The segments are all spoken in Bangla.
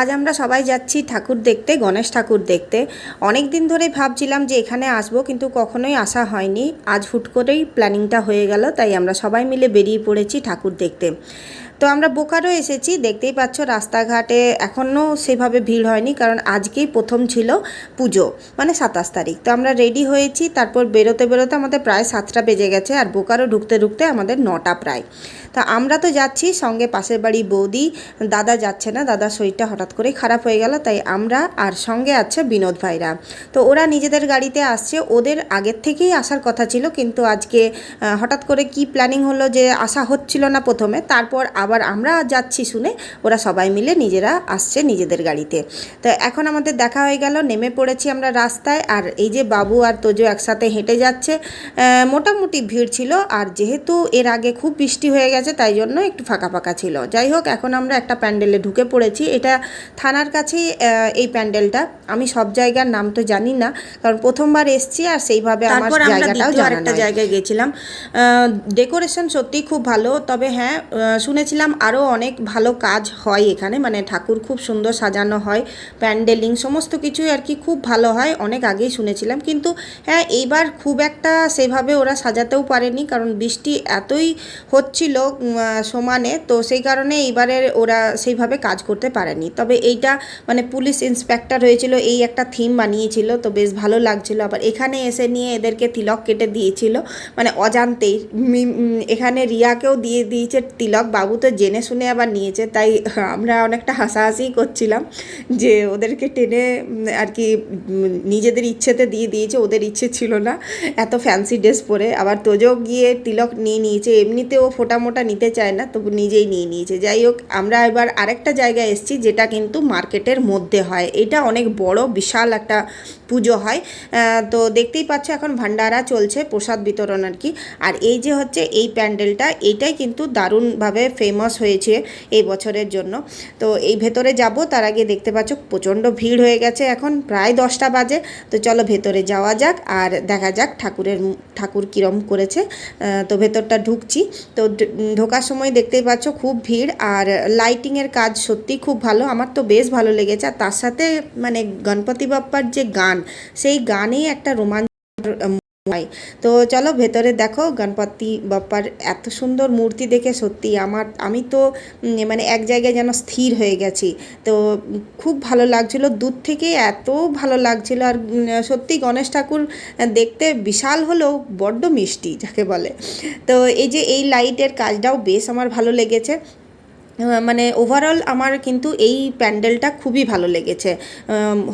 আজ আমরা সবাই যাচ্ছি ঠাকুর দেখতে, গণেশ ঠাকুর দেখতে। অনেক দিন ধরেই ভাবছিলাম যে এখানে আসব, কিন্তু কখনোই আসা হয়নি। আজ হুট করেই প্ল্যানিংটা হয়ে গেল, তাই আমরা সবাই মিলে বেরিয়ে পড়েছি ঠাকুর দেখতে। তো আমরা বোকারও এসেছি, দেখতেই পাচ্ছ রাস্তাঘাটে এখনও সেভাবে ভিড় হয়নি, কারণ আজকেই প্রথম ছিল পুজো মানে সাতাশ তারিখ। তো আমরা রেডি হয়েছি, তারপর বেরোতে বেরোতে আমাদের প্রায় সাতটা বেজে গেছে, আর বোকারও ঢুকতে ঢুকতে আমাদের নটা প্রায়। তা আমরা তো যাচ্ছি, সঙ্গে পাশের বাড়ি বৌদি, দাদা যাচ্ছে না দাদার শরীরটা হঠাৎ করেই খারাপ হয়ে গেল, তাই আমরা আর সঙ্গে আছে বিনোদ ভাইরা। তো ওরা নিজেদের গাড়িতে আসছে, ওদের আগের থেকেই আসার কথা ছিল, কিন্তু আজকে হঠাৎ করে কি প্ল্যানিং হলো যে আসা হচ্ছিল না প্রথমে, তারপর আবার আমরা যাচ্ছি শুনে ওরা সবাই মিলে নিজেরা আসছে নিজেদের গাড়িতে। তো এখন আমাদের দেখা হয়ে গেল, নেমে পড়েছি আমরা রাস্তায়, আর এই যে বাবু আর তোজো একসাথে হেঁটে যাচ্ছে মোটামুটি ভিড় ছিল, আর যেহেতু এর আগে খুব বৃষ্টি হয়ে গেছে তাই জন্য একটু ফাঁকা ফাঁকা ছিল। যাই হোক এখন আমরা একটা প্যান্ডেলে ঢুকে পড়েছি। এটা থানার কাছেই এই প্যান্ডেলটা। আমি সব জায়গার নাম তো জানি না কারণ প্রথমবার এসছি আর সেইভাবে আমার জায়গাটাও জানা নয়। জায়গায় গেছিলাম। ডেকোরেশন সত্যিই খুব ভালো তবে হ্যাঁ শুনেছিলাম আরও অনেক ভালো কাজ হয় এখানে। মানে ঠাকুর খুব সুন্দর সাজানো হয় প্যান্ডেলিং সমস্ত কিছুই আর কি খুব ভালো হয় অনেক আগেই শুনেছিলাম। কিন্তু হ্যাঁ এইবার খুব একটা সেভাবে ওরা সাজাতেও পারেনি কারণ বৃষ্টি এতই হচ্ছিল সমানে, তো সেই কারণে এইবারের ওরা সেইভাবে কাজ করতে পারেনি। তবে এইটা মানে পুলিশ ইন্সপেক্টর হয়েছিল, এই একটা থিম বানিয়েছিল, তো বেশ ভালো লাগছিল। আবার এখানে এসে নিয়ে এদেরকে তিলক কেটে দিয়েছিল মানে অজান্তেই এখানে রিয়াকেও দিয়ে দিয়েছে তিলক, বাবু তো জেনে শুনে আবার নিয়েছে, তাই আমরা অনেকটা হাসাহাসি করছিলাম যে ওদেরকে টেনে আর কি নিজেদের ইচ্ছেতে দিয়ে দিয়েছে, ওদের ইচ্ছে ছিল না, এত ফ্যান্সি ড্রেস পরে। আবার তোজো গিয়ে তিলক নিয়ে নিয়েছে এমনিতে ও ফোটা মোটা নিতে চায় না, তবু নিজেই নিয়ে নিয়েছে। যাই হোক, আমরা এবার আরেকটা জায়গায় এসেছি যেটা কিন্তু মার্কেটের মধ্যে হয়। এটা অনেক বড়, বিশাল একটা পুজো হয়। তো দেখতেই পাচ্ছ এখন ভান্ডারা চলছে, প্রসাদ বিতরণ আর কি। আর এই যে হচ্ছে এই প্যান্ডেলটা, এইটাই কিন্তু দারুণভাবে ফেমাস হয়েছে এই বছরের জন্য। তো এই ভেতরে যাব, তার আগে দেখতে পাচ্ছ প্রচণ্ড ভিড় হয়ে গেছে এখন, প্রায় দশটা বাজে। তো চলো ভেতরে যাওয়া যাক, আর দেখা যাক ঠাকুরের, ঠাকুর কীরম করেছে। তো ভেতরটা ঢুকছি। তো ঢোকার সময় দেখতেই পাচ্ছ, খুব ভিড় আর লাইটিংয়ের কাজ সত্যি খুব ভালো। আমার তো বেশ ভালো লেগেছে। আর তার সাথে মানে গণপতি বাপ্পার যে গান, সেই গানেই একটা রোমাঞ্চ হয়। তো চলো ভেতরে দেখো, গণপতি বাপ্পার এত সুন্দর মূর্তি দেখে সত্যি আমার, আমি তো মানে এক জায়গায় যেন স্থির হয়ে গেছি। তো খুব ভালো লাগছিল, দূর থেকে এত ভালো লাগছিল। আর সত্যি গণেশ ঠাকুর দেখতে বিশাল হলেও বড্ড মিষ্টি, যাকে বলে। তো এই যে এই লাইটের কাজটাও বেশ আমার ভালো লেগেছে। মানে ওভারঅল আমার কিন্তু এই প্যান্ডেলটা খুবই ভালো লেগেছে।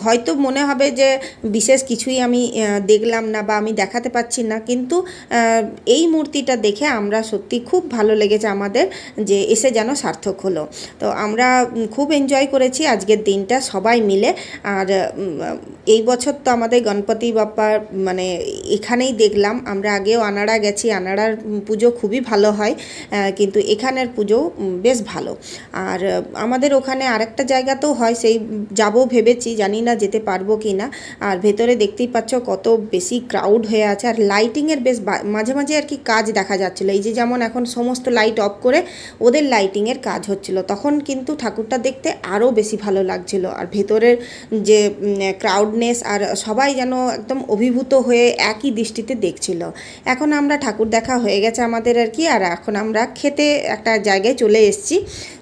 হয়তো মনে হবে যে বিশেষ কিছুই আমি দেখলাম না বা আমি দেখাতে পাচ্ছি না, কিন্তু এই মূর্তিটা দেখে আমরা সত্যি খুব ভালো লেগেছে আমাদের যে এসে যেন সার্থক হলো। তো আমরা খুব এনজয় করেছি আজকের দিনটা সবাই মিলে। আর এই বছর তো আমাদের গণপতি বাপ্পার মানে এখানেই দেখলাম। আমরা আগেও আনাড়া গেছি, আনাড়ার পুজো খুবই ভালো হয় কিন্তু এখানের পুজো বেশ ভালো। আর আমাদের ওখানে আরেকটা জায়গাতেও হয়, সেই যাব ভেবেছি, জানি না যেতে পারব কি না। আর ভেতরে দেখতেই পাচ্ছ কত বেশি ক্রাউড হয়ে আছে। আর লাইটিংয়ের বেশ মাঝে মাঝে আর কি কাজ দেখা যাচ্ছিল। এই যে যেমন এখন সমস্ত লাইট অফ করে ওদের লাইটিংয়ের কাজ হচ্ছিল। তখন কিন্তু ঠাকুরটা দেখতে আরও বেশি ভালো লাগছিল। আর ভেতরের যে ক্রাউডনেস আর সবাই যেন একদম অভিভূত হয়ে একই দৃষ্টিতে দেখছিল। এখন আমরা ঠাকুর দেখা হয়ে গেছে আমাদের আর কি। আর এখন আমরা খেতে একটা জায়গায় চলে এসেছি।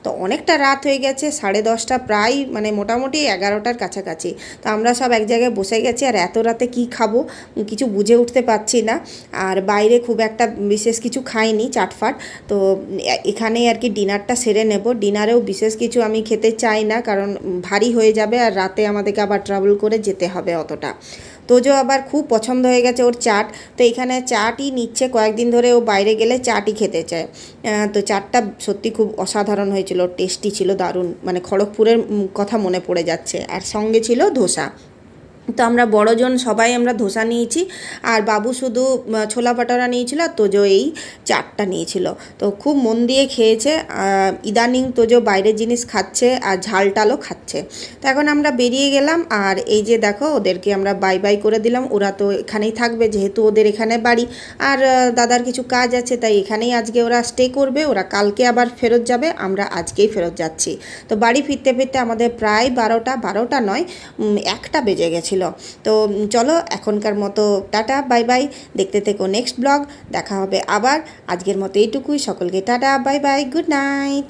তো অনেকটা রাত হয়ে গেছে, সাড়ে দশটা প্রায় মানে মোটামুটি এগারোটার কাছাকাছি। তো আমরা সব এক জায়গায় বসে গেছি, আর এত রাতে কি খাব কিছু বুঝে উঠতে পারছি না। আর বাইরে খুব একটা বিশেষ কিছু খাইনি, চাটফাট। তো এখানেই আর কি ডিনারটা সেরে নেব। ডিনারেও বিশেষ কিছু আমি খেতে চাই না, কারণ ভারী হয়ে যাবে, আর রাতে আমাদেরকে আবার ট্রাভেল করে যেতে হবে অতটা। তোজো আবার খুব পছন্দ হয়ে গেছে ওর চাট। তো এখানে চাটই নিচ্ছে, কয়েকদিন ধরে ও বাইরে গেলে চাটই খেতে চায়। তো চাটটা সত্যি খুব অসাধারণ হয়েছিল, টেস্টি ছিল, দারুণ মানে খড়গপুরের কথা মনে পড়ে যাচ্ছে। আর সঙ্গে ছিল ধোসা। তো আমরা বড়জন সবাই আমরা ধোসা নিয়েছি, আর বাবু শুধু ছোলা পাটোরা নিয়েছিল আর তোজো এই চাটটা নিয়েছিল। তো খুব মন দিয়ে খেয়েছে ইদানিং তোজো বাইরের জিনিস খাচ্ছে আর ঝাল টালও খাচ্ছে। তো এখন আমরা বেরিয়ে গেলাম আর এই যে দেখো, ওদেরকে আমরা বাই বাই করে দিলাম। ওরা তো এখানেই থাকবে, যেহেতু ওদের এখানে বাড়ি। আর দাদার কিছু কাজ আছে, তাই এখানেই আজকে ওরা স্টে করবে। ওরা কালকে আবার ফেরত যাবে, আমরা আজকেই ফেরত যাচ্ছি। তো বাড়ি ফিরতে ফিরতে আমাদের প্রায় বারোটা বারোটা নয় একটা বেজে গেছিল তো চলো এখনকার মতো টাটা, বাই বাই। দেখতে থেকো নেক্সট ব্লগ দেখা হবে আবার। আজকের মতো এইটুকুই। সকলকে tata, bye bye. Good night.